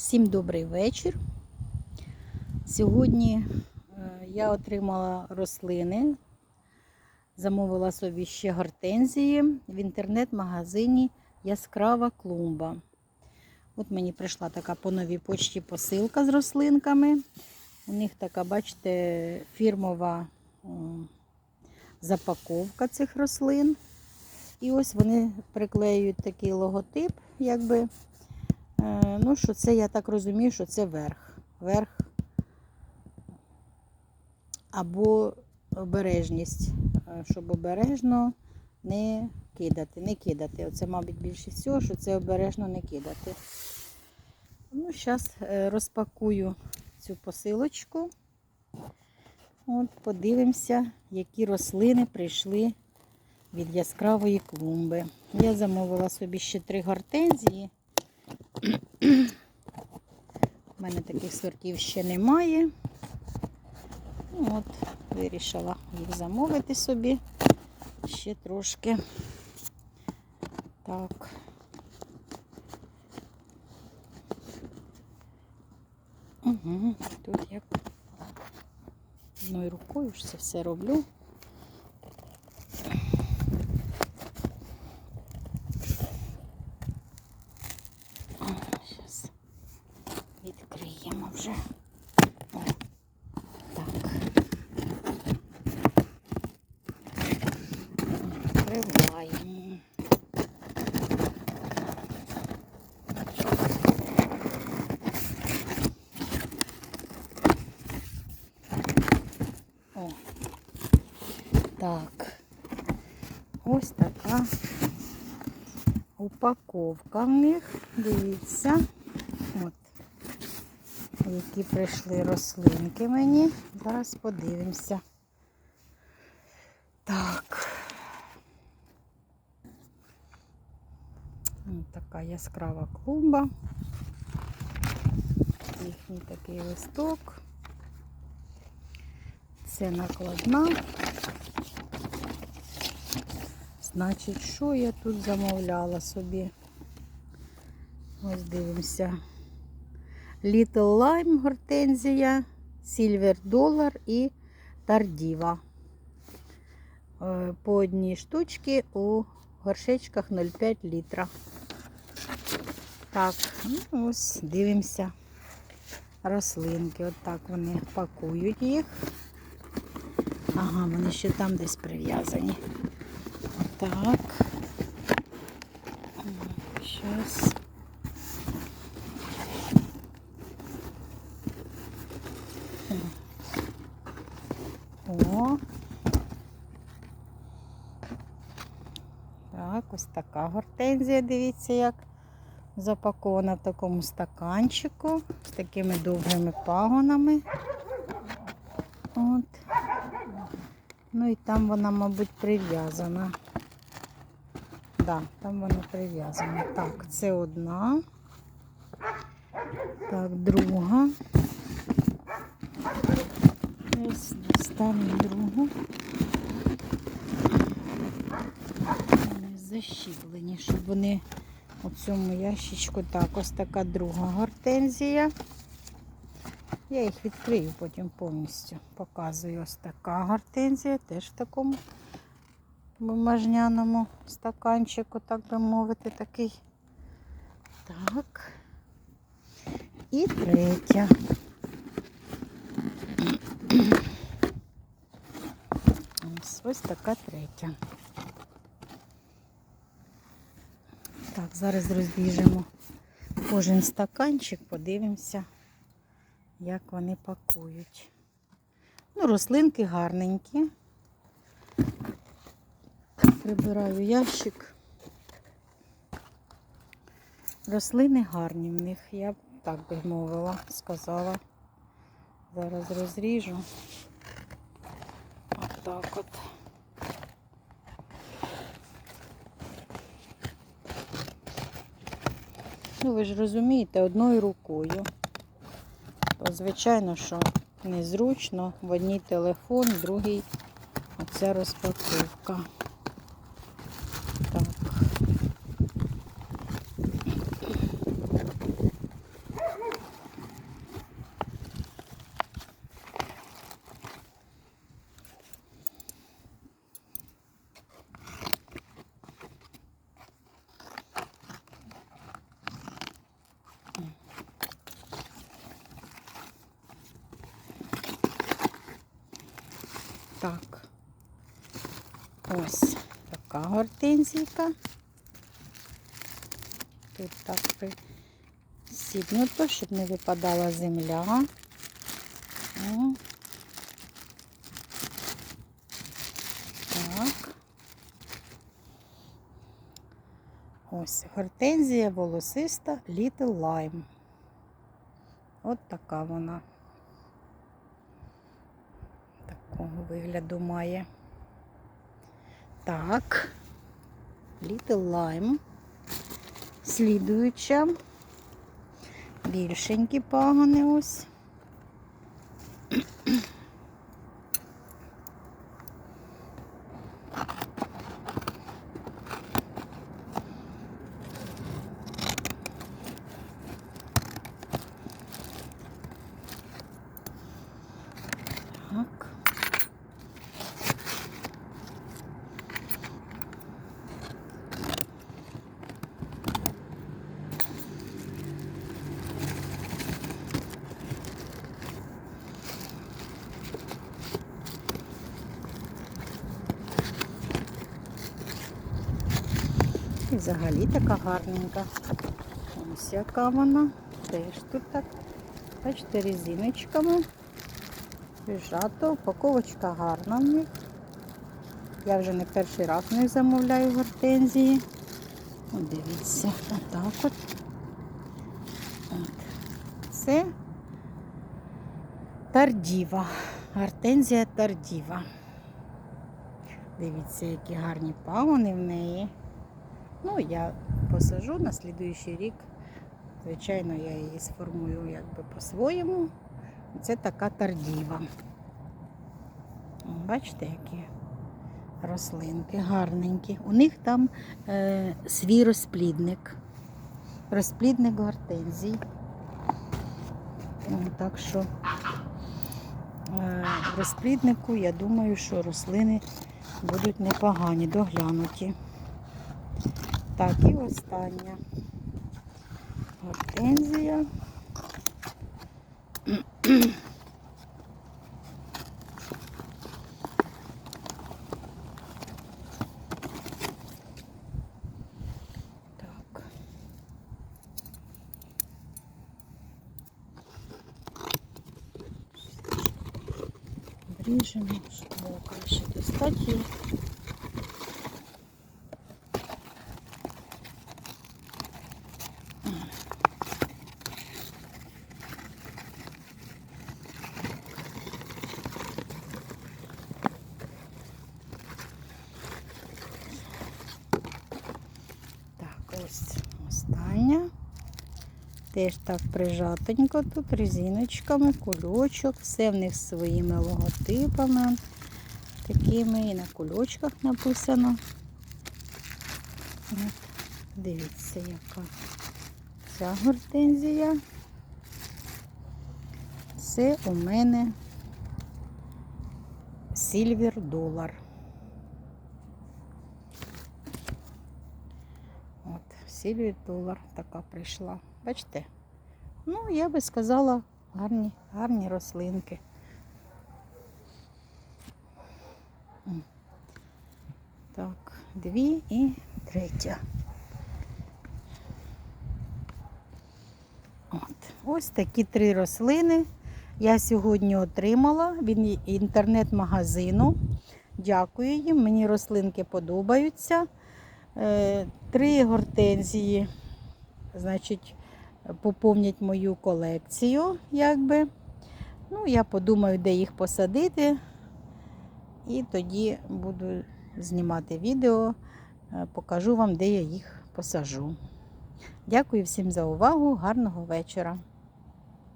Всім добрий вечір. Сьогодні е, я отримала рослини, замовила собі ще гортензії в інтернет-магазині Яскрава клумба. От мені прийшла така по новій почті посилка з рослинками. У них така, бачите, фірмова запаковка цих рослин. І ось вони приклеюють такий логотип, якби. Е, Ну, що це, я так розумію, що це верх. Верх або обережність, е, щоб обережно не кидати. Не кидати. Оце, мабуть, більше всього, що це обережно не кидати. Ну, зараз розпакую цю посилочку. От, подивимося, які рослини прийшли від яскравої клумби. Я замовила собі ще три гортензії. У мене таких сортів ще немає. Ну, От, вирішила їх замовити собі ще трошки. Так. Угу, тут як одною рукою ж це все роблю. вже. О, так. Відкриваємо. О. Так. Ось така упаковка в них. Дивіться. Які прийшли рослинки мені. Зараз подивимося. Так. Ось така яскрава клумба. Їхній такий листок. Це накладна. Значить, що я тут замовляла собі? Ось дивимося. Little Lime гортензія, Silver Dollar і Тардіва. Е, По одній штучці у горшечках 0,5 літра. Так, ну ось дивимося рослинки. От так вони пакують їх. Ага, вони ще там десь прив'язані. Так. Зараз. О. Так, ось така гортензія, дивіться, як запакована в такому стаканчику з такими довгими пагонами. От. Ну і там вона, мабуть, прив'язана. Так, да, там вона прив'язана. Так, це одна. Так, друга. Ось достану другу. Вони защіплені, щоб вони у цьому ящичку. Так, ось така друга гортензія. Я їх відкрию потім повністю. Показую ось така гортензія, теж в такому бумажняному стаканчику, так би мовити, такий. Так. І третя. Ось, така третя. Так, зараз розбіжемо кожен стаканчик, подивимося, як вони пакують. Ну, рослинки гарненькі. Прибираю ящик. Рослини гарні в них, я б так би мовила, сказала. Зараз розріжу. Отак от. Ну, ви ж розумієте, одною рукою. То, звичайно, що незручно. В одній телефон, в другій оця розпаковка. Так. Так. Ось така гортензійка. Тут так присіднуто, щоб не випадала земля. О. Так. Ось гортензія волосиста Little Lime. От така вона. Такого вигляду має. Так. Little Lime. Слідуюча. Більшенькі пагони ось. Взагалі така гарненька. Ось яка вона. Теж тут так. Бачите, резиночками. Прижато. Упаковочка гарна в них. Я вже не перший раз них замовляю гортензії. От дивіться, отак от. от. Це тардіва. Гортензія тардіва. Дивіться, які гарні пагони в неї. Ну, я посажу на слідуючий рік. Звичайно, я її сформую якби по-своєму. Це така тардіва. Бачите, які рослинки гарненькі. У них там е, свій розплідник. Розплідник гортензій. Так що е, в розпліднику я думаю, що рослини будуть непогані, доглянуті. Так, і остання гортензія. Так. Ріжемо, щоб було краще достати Теж так прижатенько тут, резиночками, кульочок, все в них своїми логотипами. Такими і на кульочках написано. От, дивіться, яка ця гортензія. Це у мене Сільвер долар. От, Сільвер долар така прийшла. Бачите? Ну, я би сказала, гарні, гарні рослинки. Так, дві і третя. От. Ось такі три рослини я сьогодні отримала від інтернет-магазину. Дякую їм, мені рослинки подобаються. Е, Три гортензії, значить, поповнять мою колекцію, якби. Ну, я подумаю, де їх посадити. І тоді буду знімати відео, е, покажу вам, де я їх посажу. Дякую всім за увагу, гарного вечора.